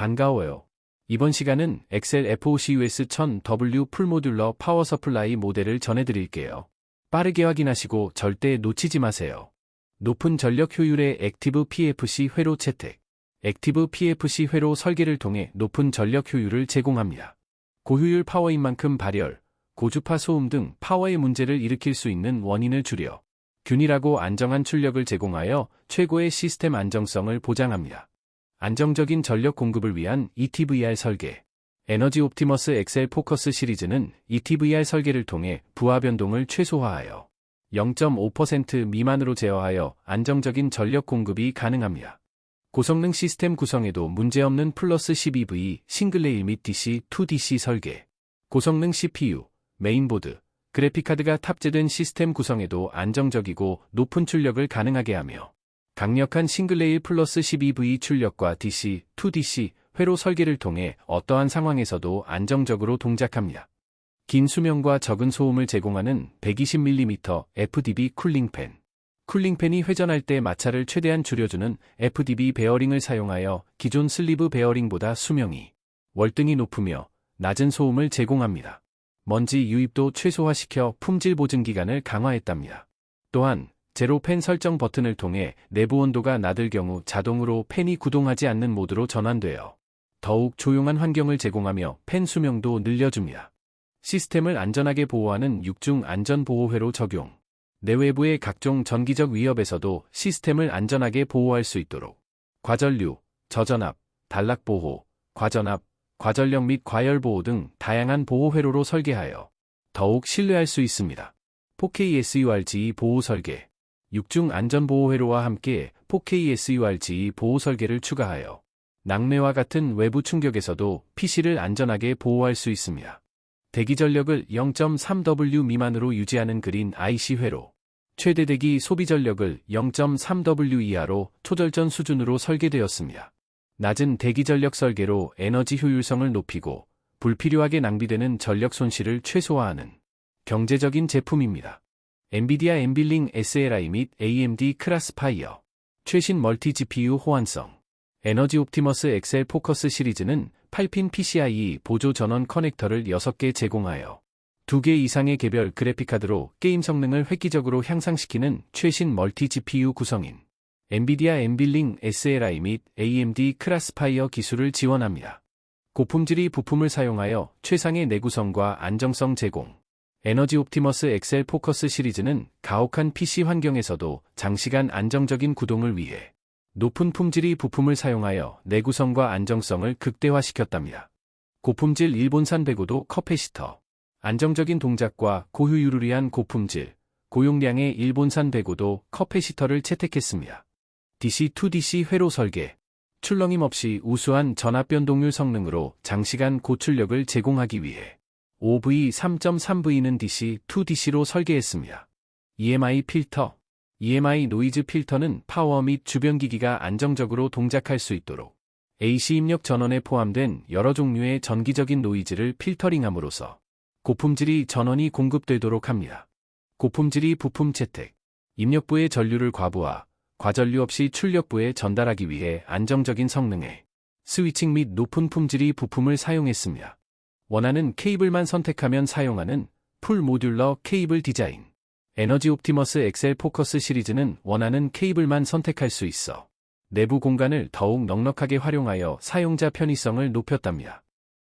반가워요. 이번 시간은 엑셀 FOCUS 1000W 풀모듈러 파워 서플라이 모델을 전해드릴게요. 빠르게 확인하시고 절대 놓치지 마세요. 높은 전력 효율의 액티브 PFC 회로 채택. 액티브 PFC 회로 설계를 통해 높은 전력 효율을 제공합니다. 고효율 파워인 만큼 발열, 고주파 소음 등 파워의 문제를 일으킬 수 있는 원인을 줄여 균일하고 안정한 출력을 제공하여 최고의 시스템 안정성을 보장합니다. 안정적인 전력 공급을 위한 ETVR 설계. 에너지 옵티머스 엑셀 포커스 시리즈는 ETVR 설계를 통해 부하 변동을 최소화하여 0.5% 미만으로 제어하여 안정적인 전력 공급이 가능합니다. 고성능 시스템 구성에도 문제없는 플러스 12V 싱글레일 및 DC, 2DC 설계. 고성능 CPU, 메인보드, 그래픽카드가 탑재된 시스템 구성에도 안정적이고 높은 출력을 가능하게 하며 강력한 싱글레일 플러스 12V 출력과 DC, 2DC, 회로 설계를 통해 어떠한 상황에서도 안정적으로 동작합니다. 긴 수명과 적은 소음을 제공하는 120mm FDB 쿨링팬. 쿨링팬이 회전할 때 마찰을 최대한 줄여주는 FDB 베어링을 사용하여 기존 슬리브 베어링보다 수명이 월등히 높으며 낮은 소음을 제공합니다. 먼지 유입도 최소화시켜 품질 보증 기간을 강화했답니다. 또한 제로 팬 설정 버튼을 통해 내부 온도가 낮을 경우 자동으로 팬이 구동하지 않는 모드로 전환되어 더욱 조용한 환경을 제공하며 팬 수명도 늘려줍니다. 시스템을 안전하게 보호하는 6중 안전보호회로 적용. 내외부의 각종 전기적 위협에서도 시스템을 안전하게 보호할 수 있도록 과전류, 저전압, 단락보호, 과전압, 과전력 및 과열보호 등 다양한 보호 회로로 설계하여 더욱 신뢰할 수 있습니다. 4K SURGE 보호 설계 6중 안전보호 회로와 함께 4K SURGE 보호 설계를 추가하여 낙뢰와 같은 외부 충격에서도 PC를 안전하게 보호할 수 있습니다. 대기 전력을 0.3W 미만으로 유지하는 그린 IC 회로, 최대 대기 소비 전력을 0.3W 이하로 초절전 수준으로 설계되었습니다. 낮은 대기 전력 설계로 에너지 효율성을 높이고 불필요하게 낭비되는 전력 손실을 최소화하는 경제적인 제품입니다. 엔비디아 엔빌링 SLI 및 AMD 크라스파이어, 최신 멀티 GPU 호환성, 에너지 옵티머스 엑셀 포커스 시리즈는 8핀 PCIe 보조 전원 커넥터를 6개 제공하여 2개 이상의 개별 그래픽카드로 게임 성능을 획기적으로 향상시키는 최신 멀티 GPU 구성인 엔비디아 엔빌링 SLI 및 AMD 크라스파이어 기술을 지원합니다. 고품질이 부품을 사용하여 최상의 내구성과 안정성 제공. 에너지 옵티머스 엑셀 포커스 시리즈는 가혹한 PC 환경에서도 장시간 안정적인 구동을 위해 높은 품질의 부품을 사용하여 내구성과 안정성을 극대화시켰답니다. 고품질 일본산 배구도 커패시터, 안정적인 동작과 고효율을 위한 고품질, 고용량의 일본산 배구도 커패시터를 채택했습니다. DC2DC 회로 설계, 출렁임 없이 우수한 전압 변동률 성능으로 장시간 고출력을 제공하기 위해 5V 3.3V는 DC2DC로 설계했습니다. EMI 필터, EMI 노이즈 필터는 파워 및 주변 기기가 안정적으로 동작할 수 있도록 AC 입력 전원에 포함된 여러 종류의 전기적인 노이즈를 필터링함으로써 고품질이 전원이 공급되도록 합니다. 고품질이 부품 채택, 입력부의 전류를 과부하, 과전류 없이 출력부에 전달하기 위해 안정적인 성능의 스위칭 및 높은 품질이 부품을 사용했습니다. 원하는 케이블만 선택하면 사용하는 풀 모듈러 케이블 디자인. 에너지 옵티머스 엑셀 포커스 시리즈는 원하는 케이블만 선택할 수 있어 내부 공간을 더욱 넉넉하게 활용하여 사용자 편의성을 높였답니다.